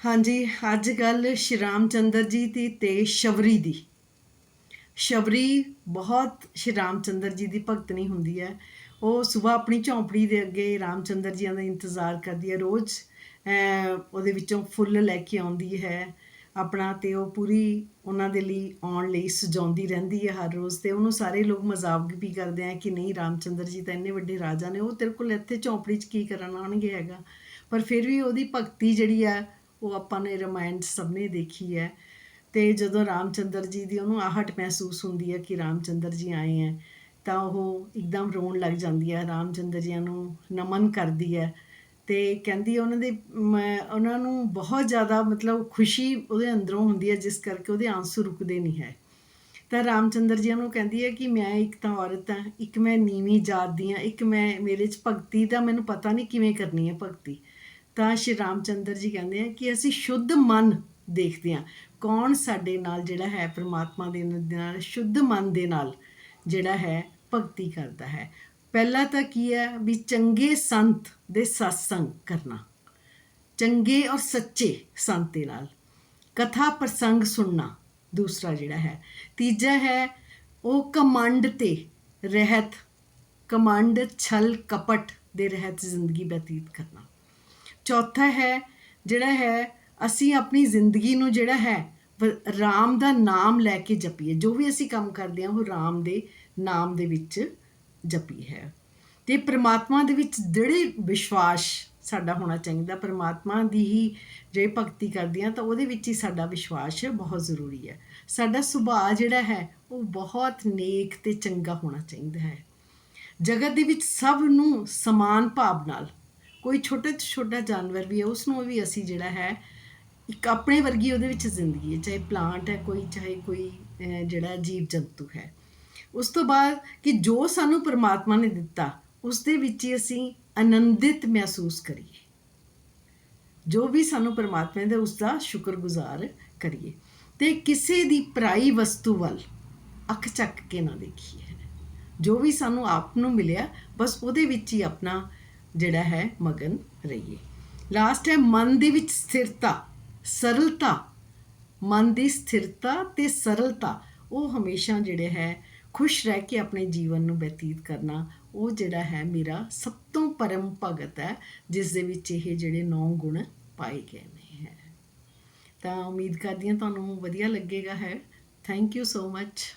ਹਾਂਜੀ, ਅੱਜ ਗੱਲ ਸ਼੍ਰੀ ਰਾਮ ਚੰਦਰ ਜੀ ਦੀ ਤੇ ਸ਼ਬਰੀ ਦੀ। ਸ਼ਬਰੀ ਬਹੁਤ ਸ਼੍ਰੀ ਰਾਮ ਚੰਦਰ ਜੀ ਦੀ ਭਗਤਣੀ ਹੁੰਦੀ ਹੈ। ਉਹ ਸਵੇਰ ਆਪਣੀ ਝੌਂਪੜੀ ਦੇ ਅੱਗੇ ਰਾਮ ਚੰਦਰ ਜੀਆਂ ਦਾ ਇੰਤਜ਼ਾਰ ਕਰਦੀ ਹੈ ਰੋਜ਼। ਉਹਦੇ ਵਿੱਚੋਂ ਫੁੱਲ ਲੈ ਕੇ ਆਉਂਦੀ ਹੈ। ਆਪਣਾ ਤੇ ਉਹ ਪੂਰੀ ਉਹਨਾਂ ਦੇ ਲਈ ਆਉਣ ਲਈ ਸਜਾਉਂਦੀ ਰਹਿੰਦੀ ਹੈ ਹਰ ਰੋਜ਼ ਤੇ ਉਹਨੂੰ ਸਾਰੇ ਲੋਕ ਮਜ਼ਾਕ ਵੀ ਕਰਦੇ ਆ ਕਿ ਨਹੀਂ, ਰਾਮਚੰਦਰ ਜੀ ਤਾਂ ਇੰਨੇ ਵੱਡੇ ਰਾਜਾ ਨੇ, ਉਹ ਤੇਰੇ ਕੋਲ ਇੱਥੇ ਝੌਂਪੜੀ 'ਚ ਕੀ ਕਰਨ ਆਉਣਗੇ ਹੈਗਾ। ਪਰ ਫਿਰ ਵੀ ਉਹਦੀ ਭਗਤੀ ਜਿਹੜੀ ਆ ਉਹ ਆਪਾਂ ਨੇ ਰਮਾਇਣ 'ਚ ਸਭ ਨੇ ਦੇਖੀ ਹੈ। ਤੇ ਜਦੋਂ ਰਾਮਚੰਦਰ ਜੀ ਦੀ ਉਹਨੂੰ ਆਹਟ ਮਹਿਸੂਸ ਹੁੰਦੀ ਹੈ ਕਿ ਰਾਮਚੰਦਰ ਜੀ ਆਏ ਹੈ ਤਾਂ ਉਹ ਇੱਕਦਮ ਰੋਣ ਲੱਗ ਜਾਂਦੀ ਹੈ ਰਾਮਚੰਦਰ ਜੀ ਨੂੰ ਨਮਨ ਕਰਦੀ ਹੈ। ਤੇ ਕਹਿੰਦੀ ਉਹਨਾਂ ਦੇ ਮ, ਉਹਨਾਂ ਨੂੰ ਬਹੁਤ ਜ਼ਿਆਦਾ ਮਤਲਬ ਖੁਸ਼ੀ ਉਹਦੇ ਅੰਦਰੋਂ ਹੁੰਦੀ ਹੈ ਜਿਸ ਕਰਕੇ ਉਹਦੇ ਆਂਸੂ ਰੁਕਦੇ ਨਹੀਂ ਹੈ। ਤਾਂ ਰਾਮਚੰਦਰ ਜੀ ਨੂੰ ਕਹਿੰਦੀ ਹੈ ਕਿ ਮੈਂ ਇੱਕ ਤਾਂ ਔਰਤ ਹਾਂ ਇੱਕ ਮੈਂ ਨੀਵੀਂ ਜਾਤ ਦੀ ਹਾਂ ਇੱਕ ਮੈਂ ਮੇਰੇ 'ਚ ਭਗਤੀ ਦਾ ਮੈਨੂੰ ਪਤਾ ਨਹੀਂ ਕਿਵੇਂ ਕਰਨੀ ਹੈ ਭਗਤੀ। ਤਾਂ ਸ਼੍ਰੀ ਰਾਮਚੰਦਰ ਜੀ ਕਹਿੰਦੇ ਆ ਕਿ ਅਸੀਂ ਸ਼ੁੱਧ ਮਨ ਦੇਖਦੇ ਹਾਂ। ਕੌਣ ਸਾਡੇ ਨਾਲ ਜਿਹੜਾ ਹੈ ਪ੍ਰਮਾਤਮਾ ਦੇ ਨਾਲ, ਸ਼ੁੱਧ ਮਨ ਦੇ ਨਾਲ ਜਿਹੜਾ ਹੈ ਭਗਤੀ ਕਰਦਾ ਹੈ। ਪਹਿਲਾ ਤਾਂ ਕੀ ਹੈ ਵੀ ਚੰਗੇ ਸੰਤ ਦੇ ਸਤਸੰਗ ਕਰਨਾ, ਚੰਗੇ ਔਰ ਸੱਚੇ ਸੰਤ ਦੇ ਨਾਲ। ਕਥਾ ਪ੍ਰਸੰਗ ਸੁਣਨਾ ਦੂਸਰਾ ਜਿਹੜਾ ਹੈ। ਤੀਜਾ ਹੈ ਉਹ ਕਮੰਡ ਤੇ ਰਹਿਤ, ਕਮੰਡ ਛਲ ਕਪਟ ਦੇ ਰਹਿਤ ਜ਼ਿੰਦਗੀ ਬਤੀਤ ਕਰਨਾ। ਚੌਥਾ ਹੈ, ਜਿਹੜਾ ਹੈ, ਅਸੀਂ ਆਪਣੀ ਜ਼ਿੰਦਗੀ ਨੂੰ ਜਿਹੜਾ ਹੈ ਰਾਮ ਦਾ ਨਾਮ ਲੈ ਕੇ ਜਪੀਏ। ਜੋ ਵੀ ਅਸੀਂ ਕੰਮ ਕਰਦੇ ਹਾਂ, ਉਹ ਰਾਮ ਦੇ ਨਾਮ ਦੇ ਵਿੱਚ ਜਪੀ ਹੈ। ਤੇ ਪ੍ਰਮਾਤਮਾ ਦੇ ਵਿੱਚ ਜਿਹੜੇ ਵਿਸ਼ਵਾਸ ਸਾਡਾ ਹੋਣਾ ਚਾਹੀਦਾ, ਪ੍ਰਮਾਤਮਾ ਦੀ ਹੀ ਜੇ ਭਗਤੀ ਕਰਦੇ ਹਾਂ, ਤਾਂ ਉਹਦੇ ਵਿੱਚ ਹੀ ਸਾਡਾ ਵਿਸ਼ਵਾਸ ਬਹੁਤ ਜ਼ਰੂਰੀ ਹੈ। ਸਾਡਾ ਸੁਭਾਅ ਜਿਹੜਾ ਹੈ, ਉਹ ਬਹੁਤ ਨੇਕ ਤੇ ਚੰਗਾ ਹੋਣਾ ਚਾਹੀਦਾ ਹੈ। ਜਗਤ ਦੇ ਵਿੱਚ ਸਭ ਨੂੰ ਸਮਾਨ ਭਾਵ ਨਾਲ ਕੋਈ ਛੋਟਾ ਤੋਂ ਛੋਟਾ ਜਾਨਵਰ ਵੀ ਹੈ ਉਸ ਨੂੰ ਵੀ ਅਸੀਂ ਜਿਹੜਾ ਹੈ, ਇੱਕ ਆਪਣੇ ਵਰਗੀ ਉਹਦੇ ਵਿੱਚ ਜ਼ਿੰਦਗੀ ਹੈ, ਚਾਹੇ ਪਲਾਂਟ ਹੈ, ਕੋਈ, ਚਾਹੇ ਕੋਈ ਜਿਹੜਾ ਜੀਵ ਜੰਤੂ ਹੈ। ਉਸ ਤੋਂ ਬਾਅਦ ਕਿ ਜੋ ਸਾਨੂੰ ਪਰਮਾਤਮਾ ਨੇ ਦਿੱਤਾ ਉਸ ਦੇ ਵਿੱਚ ਹੀ ਅਸੀਂ ਆਨੰਦਿਤ ਮਹਿਸੂਸ ਕਰੀਏ। ਜੋ ਵੀ ਸਾਨੂੰ ਪਰਮਾਤਮਾ ਦੇ ਉਸ ਦਾ ਸ਼ੁਕਰਗੁਜ਼ਾਰ ਕਰੀਏ। ਤੇ ਕਿਸੇ ਦੀ ਪਰਾਈ ਵਸਤੂ ਵੱਲ ਅੱਖ ਚੱਕ ਕੇ ਨਾ ਦੇਖੀਏ। ਜੋ ਵੀ ਸਾਨੂੰ ਆਪ ਨੂੰ ਮਿਲਿਆ, ਬਸ ਉਹਦੇ ਵਿੱਚ ਹੀ ਆਪਣਾ ਜਿਹੜਾ ਹੈ ਮਗਨ ਰਹੀਏ। ਲਾਸਟ ਹੈ ਮਨ ਦੇ ਵਿੱਚ ਸਥਿਰਤਾ, ਸਰਲਤਾ। ਮਨ ਦੀ ਸਥਿਰਤਾ ਤੇ ਸਰਲਤਾ, ਉਹ ਹਮੇਸ਼ਾ ਜਿਹੜੇ ਹੈ ਖੁਸ਼ ਰਹਿ ਕੇ ਆਪਣੇ ਜੀਵਨ ਨੂੰ ਬਤੀਤ ਕਰਨਾ, ਉਹ ਜਿਹੜਾ ਹੈ ਮੇਰਾ ਸਭ ਤੋਂ ਪਰਮ ਭਗਤ ਹੈ, ਜਿਸ ਦੇ ਵਿੱਚ ਇਹ ਜਿਹੜੇ ਨੌ ਗੁਣ ਪਾਏ ਗਏ ਨੇ ਹੈ। ਤਾਂ ਉਮੀਦ ਕਰਦੀ ਹਾਂ ਤੁਹਾਨੂੰ ਵਧੀਆ ਲੱਗੇਗਾ ਹੈ। Thank you so much